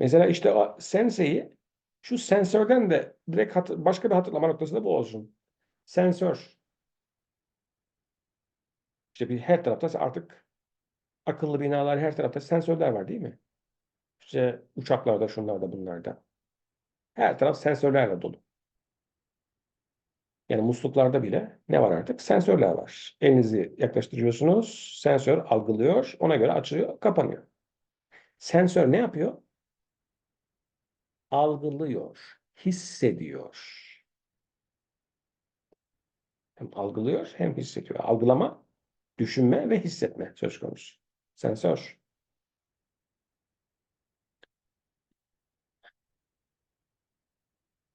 Mesela işte o senseyi şu sensörden de direkt hatır- başka bir hatırlama noktası da bu olsun. Sensör. İşte bir her tarafta artık akıllı binalar her tarafta sensörler var değil mi? İşte uçaklarda, şunlarda, bunlarda. Her taraf sensörlerle dolu. Yani musluklarda bile ne var artık? Sensörler var. Elinizi yaklaştırıyorsunuz, sensör algılıyor, ona göre açılıyor, kapanıyor. Sensör ne yapıyor? Algılıyor, hissediyor. Hem algılıyor hem hissediyor. Algılama, düşünme ve hissetme söz konusu. Sensör.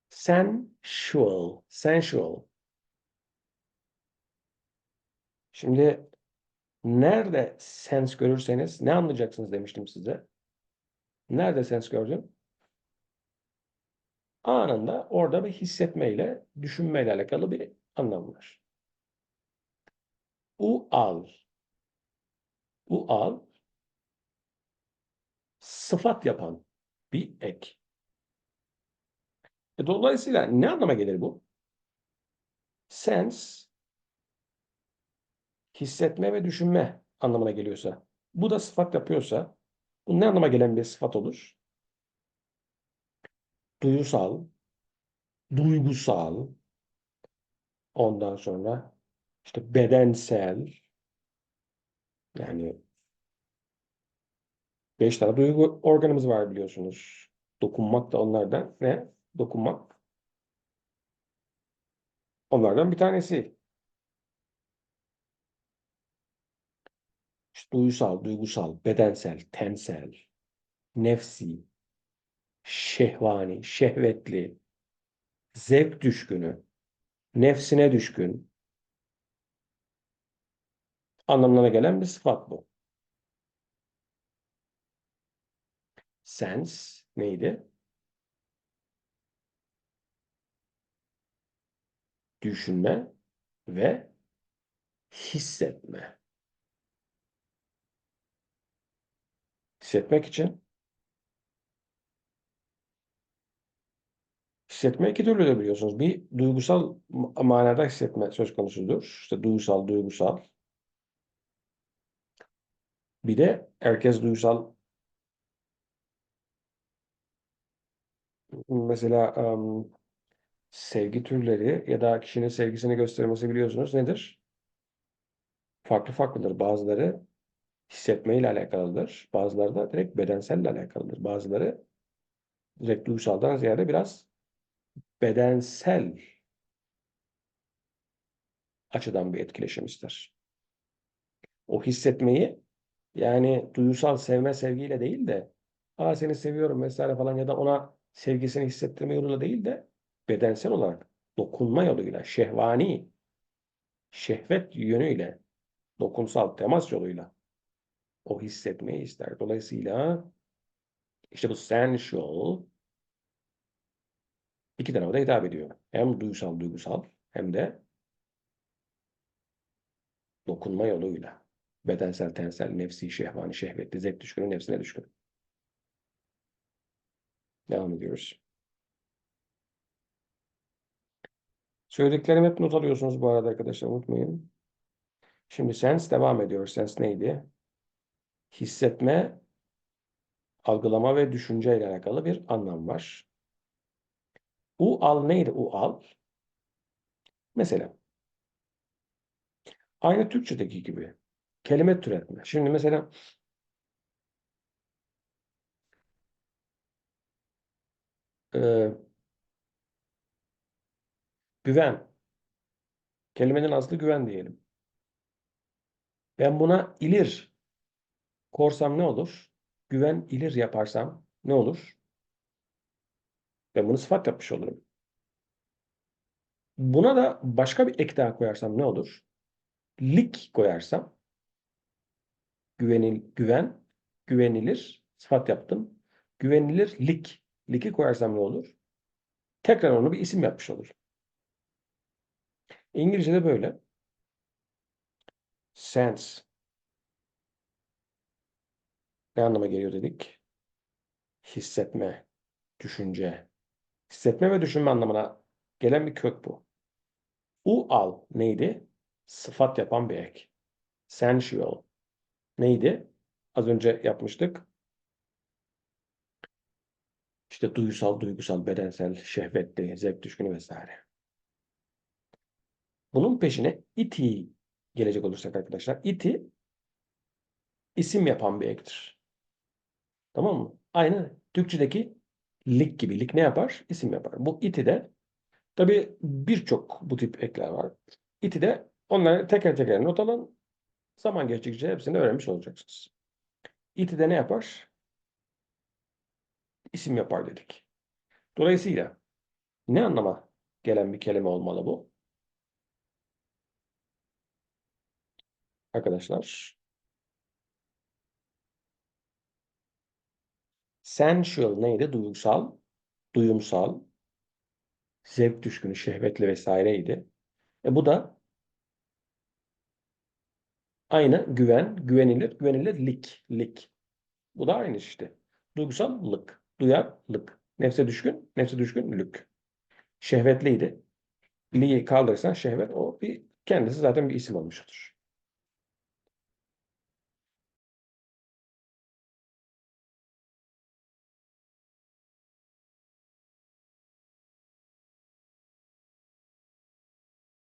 Sensual, sensual. Şimdi nerede sens görürseniz ne anlayacaksınız demiştim size. Nerede sens gördün? Anında orada bir hissetmeyle, düşünmeyle alakalı bir anlam var. U al. U al sıfat yapan bir ek. E, Dolayısıyla ne anlama gelir bu? Sense hissetme ve düşünme anlamına geliyorsa, bu da sıfat yapıyorsa, bu ne anlama gelen bir sıfat olur? Duyusal, duygusal, ondan sonra işte bedensel, yani beş tane duygu organımız var biliyorsunuz. Dokunmak da onlardan ne? Dokunmak. Onlardan bir tanesi. İşte duysal, duygusal, bedensel, tensel, nefsi, şehvani, şehvetli, zevk düşkünü, nefsine düşkün anlamına gelen bir sıfat bu. Sense neydi? Düşünme ve hissetme. Hissetmek için hissetme iki türlü de biliyorsunuz. Bir duygusal ma- manada hissetme söz konusudur. İşte duygusal, duygusal. Bir de herkes duygusal mesela em, sevgi türleri ya da kişinin sevgisini göstermesi biliyorsunuz nedir? Farklı farklıdır. Bazıları hissetmeyle alakalıdır. Bazıları da direkt bedenselle alakalıdır. Bazıları direkt duygusaldan ziyade biraz bedensel açıdan bir etkileşim ister. O hissetmeyi yani duygusal sevme sevgiyle değil de aa seni seviyorum vesaire falan ya da ona sevgisini hissettirme yoluyla değil de bedensel olarak dokunma yoluyla, şehvani, şehvet yönüyle, dokunsal temas yoluyla o hissetmeyi ister. Dolayısıyla işte bu sensual iki tarafa da hitap ediyor. Hem duygusal duygusal hem de dokunma yoluyla. Bedensel, tensel, nefsi, şehvani, şehvetli, zevk düşkünü, nefsine düşkün. Devam ediyoruz. Söylediklerimi hep not alıyorsunuz bu arada arkadaşlar unutmayın. Şimdi sense devam ediyor. Sense neydi? Hissetme, algılama ve düşünce ile alakalı bir anlam var. U al neydi u al? Mesela aynı Türkçedeki gibi kelime türetme. Şimdi mesela e, güven. Kelimenin aslı güven diyelim. Ben buna ilir korsam ne olur? Güven ilir yaparsam ne olur? Ben bunu sıfat yapmış olurum. Buna da başka bir ek daha koyarsam ne olur? Lik koyarsam güvenil, güven, güvenilir sıfat yaptım. Güvenilirlik. Liki koyarsam ne olur? Tekrar onu bir isim yapmış olur. İngilizce'de böyle. Sense. Ne anlama geliyor dedik? hissetme, düşünce. Hissetme ve düşünme anlamına gelen bir kök bu. U al neydi? Sıfat yapan bir ek. Sensual. Neydi? Az önce yapmıştık. İşte duysal, duygusal, bedensel, şehvetli, zevk düşkünü vesaire. Bunun peşine iti gelecek olursak arkadaşlar. iti isim yapan bir ektir. Tamam mı? Aynı Türkçedeki lik gibi. Lik ne yapar? İsim yapar. Bu iti de tabi birçok bu tip ekler var. İti de onları teker teker not alın. Zaman geçtikçe hepsini öğrenmiş olacaksınız. İti de ne yapar? İsim yapar dedik. Dolayısıyla ne anlama gelen bir kelime olmalı bu? Arkadaşlar sensual neydi? Duygusal, duyumsal, zevk düşkünü, şehvetli vesaireydi. E bu da aynı güven, güvenilir, güvenilirlik, lik. Bu da aynı işte. Duygusallık, duyarlık. Nefse düşkün, nefse düşkünlük. Şehvetliydi. Li'yi kaldırırsan şehvet o bir kendisi zaten bir isim olmuş.